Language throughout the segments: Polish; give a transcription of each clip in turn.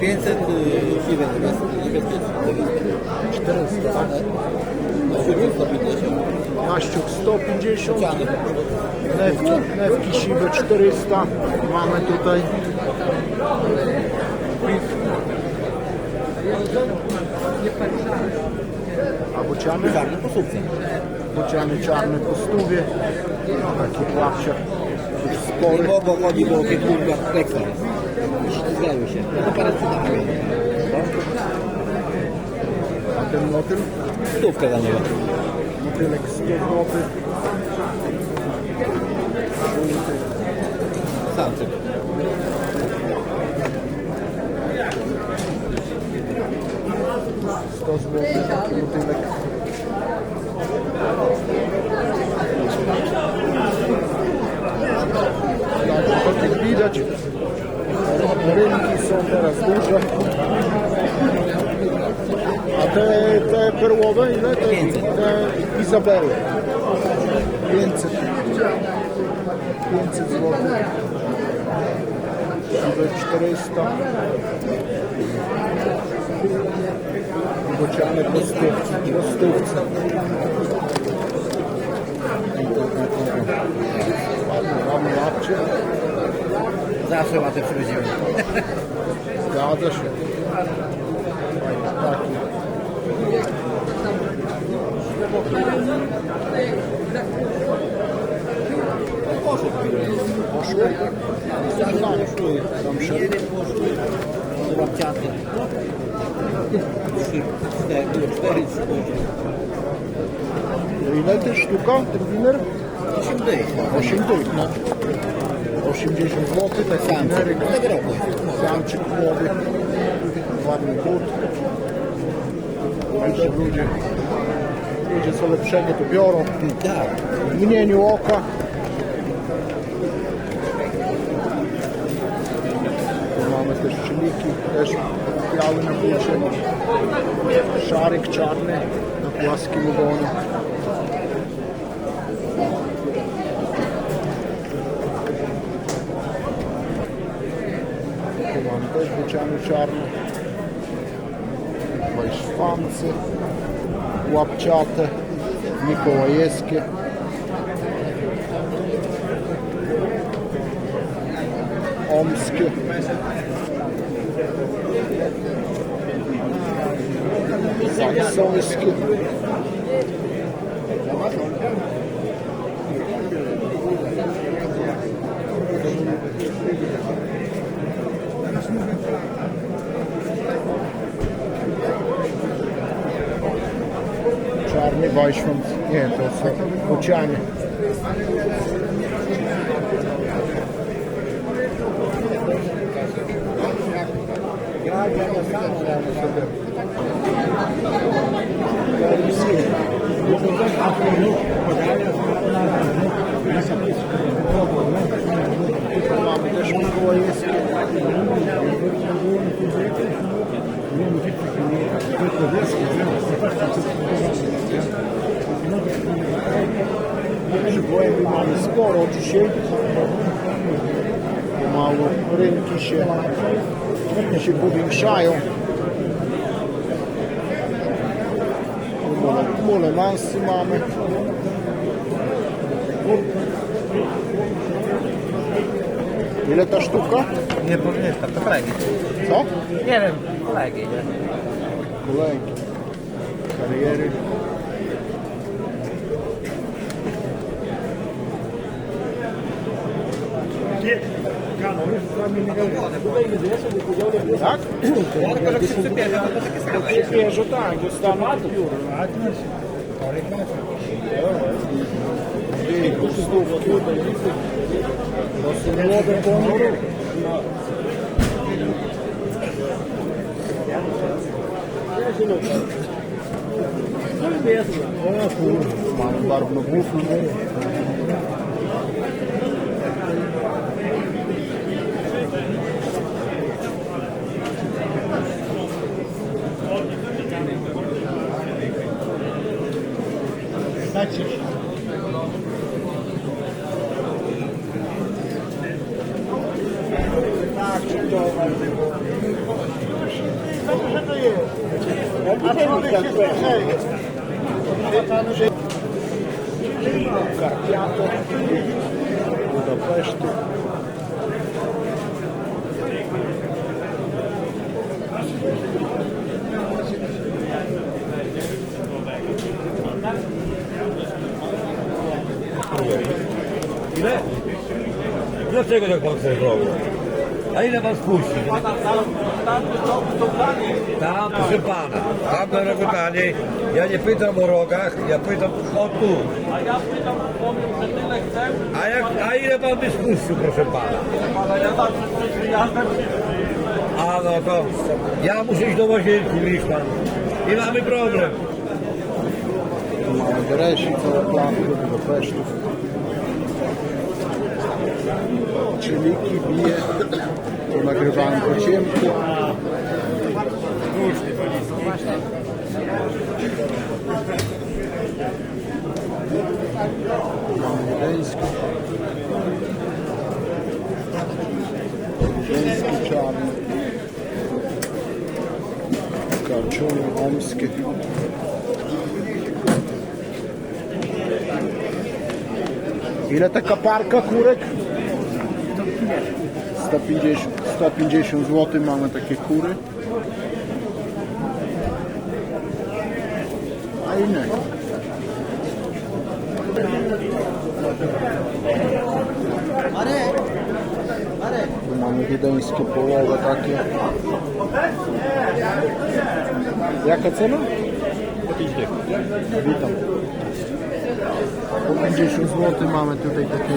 500, y, siwe niebezpieczne. 400, tak? Na siódmym 150. Maściuk 150. Ciany. Newki, newki siwe 400. Mamy tutaj. A bociany? Czarny po sukces. Bociany czarne po stówie. Taki pławciak. Już Nie spory. bo tych kurwa teksa. Zgadzają się. A ten motyl? Stówkę za niego. Motylek 100 zł. Samczyk. Sto zł taki motylek. Także tak jak widać, rynki są teraz duże. A te, te perłowe ile? Te, 500. te Izabely. 500. 500 zł. Siwe 400. Bociany po stówce. Po stówce. Ładnie, mamy łapcie. Zawsze łatę przywoziłem. Zgadza się. Taki. Poszło. Łapciaty. Cztery, poszły. Ile ty sztuka? Ten winer? Osiem dych. 8 dych. No. 80 zł. Taki Samczyk. Samczyk młody. Ładny but. Także ludzie, ludzie co lepszego to biorą. Tak. W mgnieniu oka. Tu mamy też czyniki, też biały na bucie. Szaryk czarny na płaskim ogonie. Tu mamy też buciany czarny. Wajszwancy, łapciate, mikołajewskie. Omskie. Saksonskie. Czarny Wajszwant. Nie, to są. Tutaj mamy też Pomału rynki się, się powiększają. Mule mansy mamy. Ile ta sztuka? Nie tak, to kolegi. Co? Nie wiem, kolegi, nie? Kolegi. Kariery. Так? Я ж так, достану. Mano, barulho no bucho, né? Dajcie się. Tak, czy to Dobrze, że to jest. A człowiek się zleżeje. Tak, Budapesztu. Ile? Dlaczego tak pan chce zrobić? A ile pan spuści? Tam, proszę pana, tam na rogu taniej. Ja nie pytam o rogach, ja pytam o tu. A ja pytam, powiem, że tyle chcę, A, jak, a ile pan by spuścił, proszę pana? ja zawsze A no to ja muszę iść do łazienki, widzisz pan. I mamy problem. Tu mamy Gresi, całe planty, Budapesztu. Czyliki bije, tu nagrywałem po ciemku. Wiedeński. Wiedeński czarny. Karczuny omskie. Ile taka parka kurek? 150, 150 zł mamy takie kury. Fajne. Tu mamy wiedeńskie połowe takie. Jaka cena? Witam. Po 50 zł mamy tutaj takie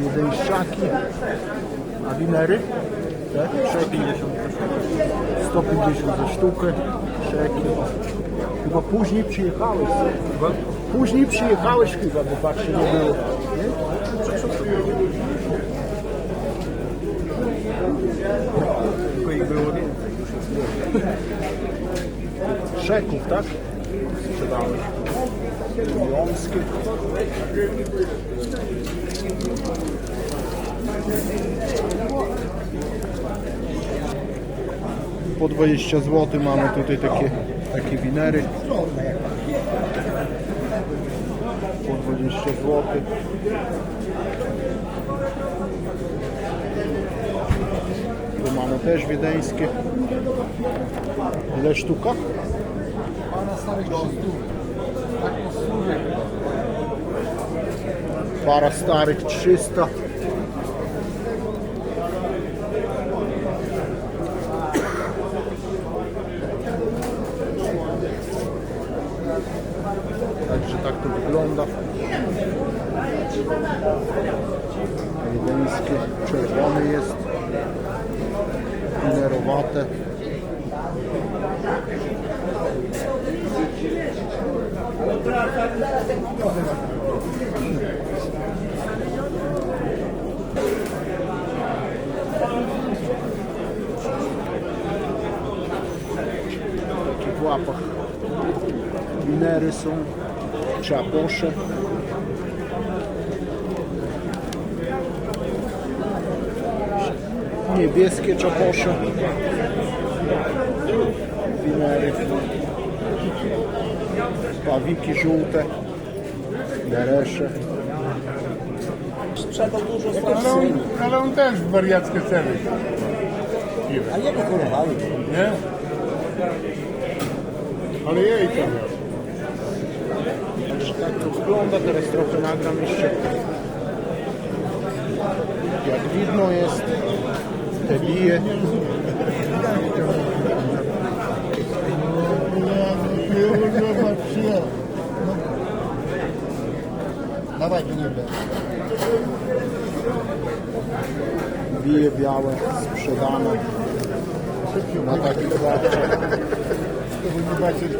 wiedeńszczaki. A winery? Tak? 150. 150 za sztukę. Szeki. Chyba później przyjechałeś. Później przyjechałeś chyba, bo patrzę nie było. Tylko ich było więcej. Szeków, tak? Sprzedałeś. Po 20 zł mamy tutaj takie, takie winery. Po 20 zł. Tu mamy też wiedeńskie. Ile sztuka? Para starych 300. Także tak to wygląda. Wiedeńskie, czerwony jest. Minerowate. W łapach winery są, czaposze. Niebieskie czaposze. Winery. Pawiki żółte. Neresze. Ale on, ale on też w wariackie ceny. A nie pochorowali. Nie? Ale jej to miał. Także tak to wygląda, teraz trochę nagram jeszcze. Jak widno jest, te bije. Dawaj do nieba. Bije białe, sprzedane na takich. Zobaczyć.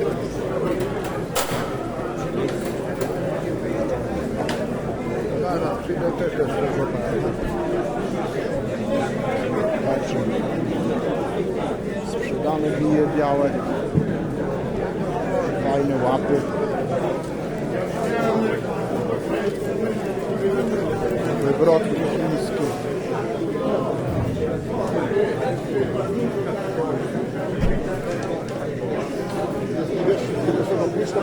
Zaraz, przyjdę też do swojego Także sprzedane bije białe. tilápia. Foi brócolis, isso você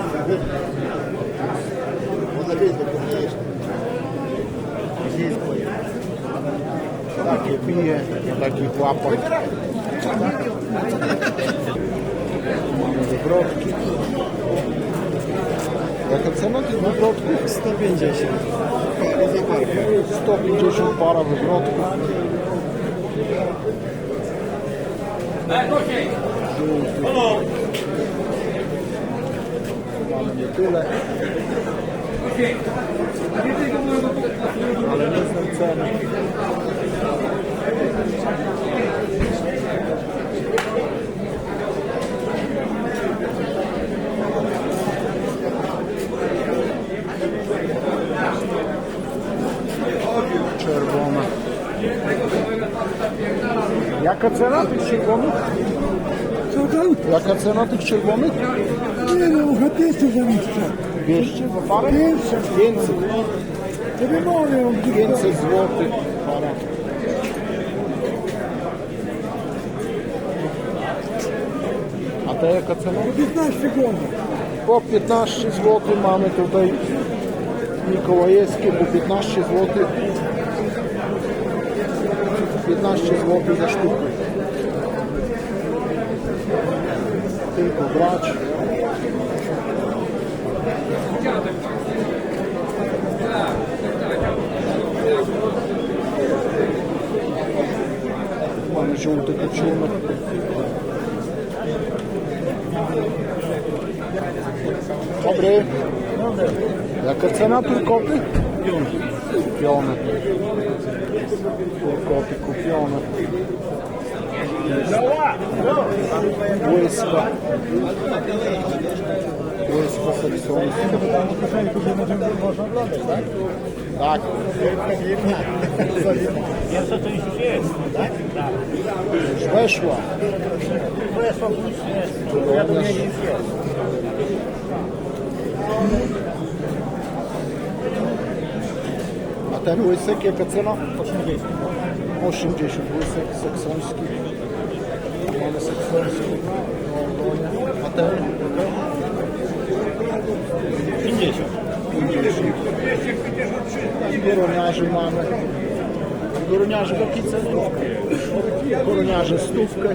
Está aqui a pinha, está aqui o papo. Wywrotków? 150. Para za parkę. 150 para wywrotków. Mamy nie tyle. Ale nie znam ceny. Jaka cena tych czerwonych? Co tam? Jaka cena tych czerwonych? Nie no, chyba 200 za mistrza. 200 za parę? 500. 500. To by mówią, 500 zł para. A to jaka cena? 15 głowów. Po 15 zł mamy tutaj Mikołajewskie po 15 zł. 15 zł za sztukę. Tylko brać. Mamy żółte koczone. Dobry. Jaka cena turkoty? Kupione. Turkoty kupione. Błyska. Błyska seksualna. Tak. Pierwsza część już jest, tak? Tak. Już weszła. Weszła plus jest. Powiadomienie już jest. Ten łysek jaka cena? 80. 80 łysek seksoński. Mamy seksoński. A ten? 50. 50. Koroniarzy mamy. Koroniarzy w jakiej cenie? Koroniarze stówkę.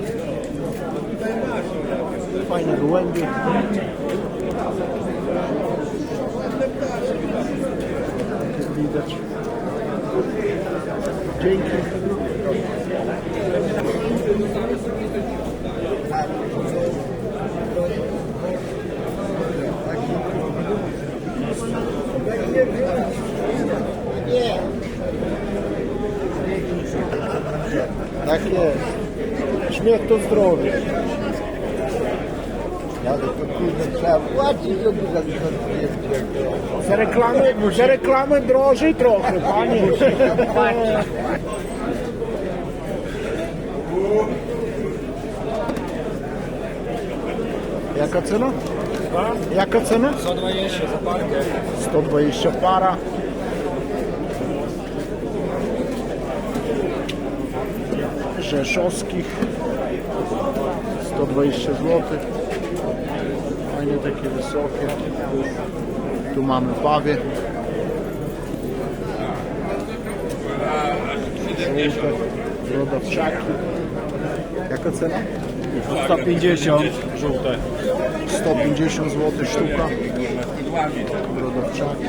Fajne gołębie. Widać. Dzięki. Tak jest. Śmiech to zdrowie. Ale to kurde trzeba płacić, żeby zakończyć. Za reklamę, za reklamę drożej trochę, panie. Jaka cena? Jaka cena? 120 za parkę. 120 para. Rzeszowskich 120 zł. Fajnie takie wysokie. Tu mamy pawie. Żółte, brodawczaki. Jaka cena? 150. Żółte. 150 zł sztuka. Brodawczaki.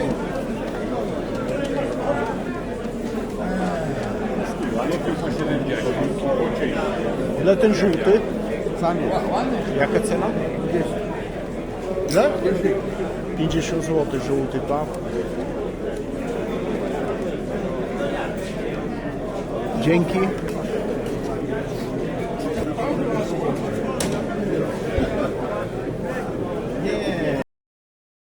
Ile ten żółty? Jaka cena? Ile? 50 zł żółty paw. Dzięki.